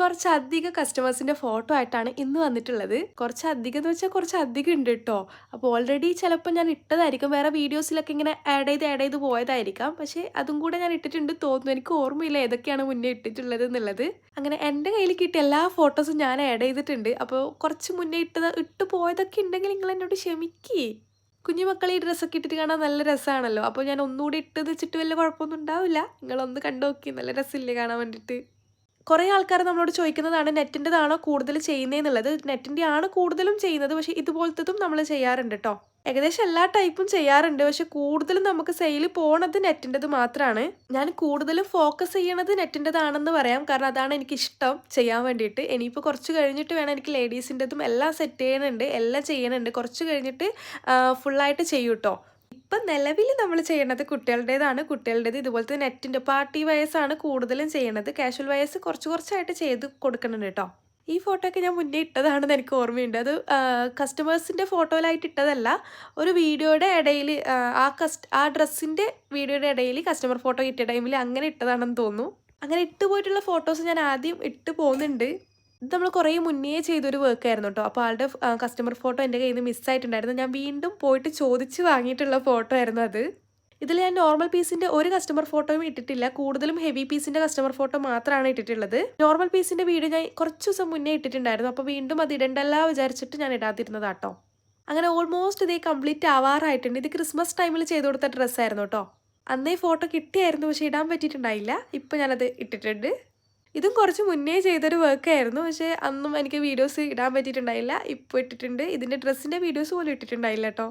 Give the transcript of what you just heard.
കുറച്ചധികം കസ്റ്റമേഴ്സിന്റെ ഫോട്ടോ ആയിട്ടാണ് ഇന്ന് വന്നിട്ടുള്ളത്. കുറച്ചധികം എന്ന് വെച്ചാൽ കുറച്ചധികം ഉണ്ട് കേട്ടോ അപ്പോൾ ഓൾറെഡി ചിലപ്പോൾ ഞാൻ ഇട്ടതായിരിക്കും. വേറെ വീഡിയോസിലൊക്കെ ഇങ്ങനെ ആഡ് ചെയ്ത് ആഡ് ചെയ്ത് പോയതായിരിക്കാം. പക്ഷേ അതും കൂടെ ഞാൻ ഇട്ടിട്ടുണ്ട് തോന്നുന്നു. എനിക്ക് ഓർമ്മയില്ല ഏതൊക്കെയാണ് മുന്നേ ഇട്ടിട്ടുള്ളത് എന്നുള്ളത്. അങ്ങനെ എന്റെ കയ്യിൽ കിട്ടിയ എല്ലാ ഫോട്ടോസും ഞാൻ ആഡ് ചെയ്തിട്ടുണ്ട്. അപ്പോൾ കുറച്ച് മുന്നേ ഇട്ടത് ഇട്ട് പോയതൊക്കെ ഉണ്ടെങ്കിൽ നിങ്ങൾ എന്നോട് ക്ഷമിക്കേ. കുഞ്ഞു മക്കൾ ഈ ഡ്രസ്സൊക്കെ ഇട്ടിട്ട് കാണാൻ നല്ല രസമാണല്ലോ അപ്പോൾ ഞാൻ ഒന്നുകൂടി ഇട്ടത് വെച്ചിട്ട് വലിയ കുഴപ്പമൊന്നും ഉണ്ടാവില്ല. നിങ്ങളൊന്ന് കണ്ടു നോക്കി നല്ല രസമില്ലേ കാണാൻ വേണ്ടിയിട്ട്. കുറേ ആൾക്കാർ നമ്മളോട് ചോദിക്കുന്നതാണ് നെറ്റിന്റെതാണോ കൂടുതൽ ചെയ്യുന്നതെന്നുള്ളത് നെറ്റിന്റെ ആണ് കൂടുതലും ചെയ്യുന്നത്. പക്ഷേ ഇതുപോലത്തതും നമ്മൾ ചെയ്യാറുണ്ട് കേട്ടോ ഏകദേശം എല്ലാ ടൈപ്പും ചെയ്യാറുണ്ട്. പക്ഷെ കൂടുതലും നമുക്ക് സെയിൽ പോണത് നെറ്റിന്റെത് മാത്രമാണ് ഞാൻ കൂടുതലും ഫോക്കസ് ചെയ്യണത് നെറ്റിന്റെതാണെന്ന് പറയാം. കാരണം അതാണ് എനിക്ക് ഇഷ്ടം ചെയ്യാൻ വേണ്ടിയിട്ട്. ഇനിയിപ്പോൾ കുറച്ച് കഴിഞ്ഞിട്ട് വേണം എനിക്ക് ലേഡീസിന്റെതും എല്ലാം സെറ്റ് ചെയ്യണുണ്ട്. എല്ലാം ചെയ്യണുണ്ട്. കുറച്ച് കഴിഞ്ഞിട്ട് ഫുള്ളായിട്ട് ചെയ്യൂട്ടോ. ഇപ്പം നിലവിൽ നമ്മൾ ചെയ്യണത് കുട്ടികളുടേതാണ്. കുട്ടികളുടേത് ഇതുപോലത്തെ നെറ്റിന്റെ പാർട്ടി വയസ്സാണ് കൂടുതലും ചെയ്യണത്. കാഷ്വൽ വയസ്സ് കുറച്ച് കുറച്ചായിട്ട് ചെയ്ത് കൊടുക്കുന്നുണ്ട് കേട്ടോ. ഈ ഫോട്ടോ ഒക്കെ ഞാൻ മുന്നേ ഇട്ടതാണെന്ന് എനിക്ക് ഓർമ്മയുണ്ട്. അത് കസ്റ്റമേഴ്സിന്റെ ഫോട്ടോയിലായിട്ട് ഇട്ടതല്ല. ഒരു വീഡിയോയുടെ ഇടയിൽ ആ കസ്റ്റ് ആ ഡ്രസ്സിന്റെ വീഡിയോയുടെ ഇടയിൽ കസ്റ്റമർ ഫോട്ടോ കിട്ടിയ ടൈമിൽ അങ്ങനെ ഇട്ടതാണെന്ന് തോന്നുന്നു. അങ്ങനെ ഇട്ട് പോയിട്ടുള്ള ഫോട്ടോസ് ഞാൻ ആദ്യം ഇട്ട് പോകുന്നുണ്ട്. ഇത് നമ്മൾ കുറേ മുന്നേ ചെയ്തൊരു വർക്ക് ആയിരുന്നു കേട്ടോ അപ്പോൾ ആളുടെ കസ്റ്റമർ ഫോട്ടോ എന്റെ കയ്യിൽ നിന്ന് മിസ്സായിട്ടുണ്ടായിരുന്നു ഞാൻ വീണ്ടും പോയിട്ട് ചോദിച്ച് വാങ്ങിയിട്ടുള്ള ഫോട്ടോ ആയിരുന്നു അത്. ഇതിൽ ഞാൻ നോർമൽ പീസിന്റെ ഒരു കസ്റ്റമർ ഫോട്ടോയും ഇട്ടിട്ടില്ല. കൂടുതലും ഹെവി പീസിന്റെ കസ്റ്റമർ ഫോട്ടോ മാത്രമാണ് ഇട്ടിട്ടുള്ളത്. നോർമൽ പീസിന്റെ വീഡിയോ ഞാൻ കുറച്ച് ദിവസം മുന്നേ ഇട്ടിട്ടുണ്ടായിരുന്നു. അപ്പോൾ വീണ്ടും അത് ഇടണ്ടല്ല വിചാരിച്ചിട്ട് ഞാൻ ഇടാതിരുന്നതാട്ടോ. അങ്ങനെ ഓൾമോസ്റ്റ് ഇതേ കംപ്ലീറ്റ് ആവാറായിട്ടുണ്ട്. ഇത് ക്രിസ്മസ് ടൈമിൽ ചെയ്തു കൊടുത്ത ഡ്രസ്സായിരുന്നു കേട്ടോ അന്നേ ഫോട്ടോ കിട്ടിയായിരുന്നു പക്ഷേ ഇടാൻ പറ്റിയിട്ടുണ്ടായില്ല. ഇപ്പം ഞാനത് ഇട്ടിട്ടുണ്ട്. ഇതും കുറച്ച് മുന്നേ ചെയ്തൊരു വർക്ക് ആയിരുന്നു. പക്ഷേ അന്നും എനിക്ക് വീഡിയോസ് ഇടാൻ പറ്റിയിട്ടുണ്ടായില്ല. ഇപ്പോൾ ഇട്ടിട്ടുണ്ട്. ഇതിന്റെ ഡ്രസ്സിന്റെ വീഡിയോസ് പോലും ഇട്ടിട്ടുണ്ടായില്ല കേട്ടോ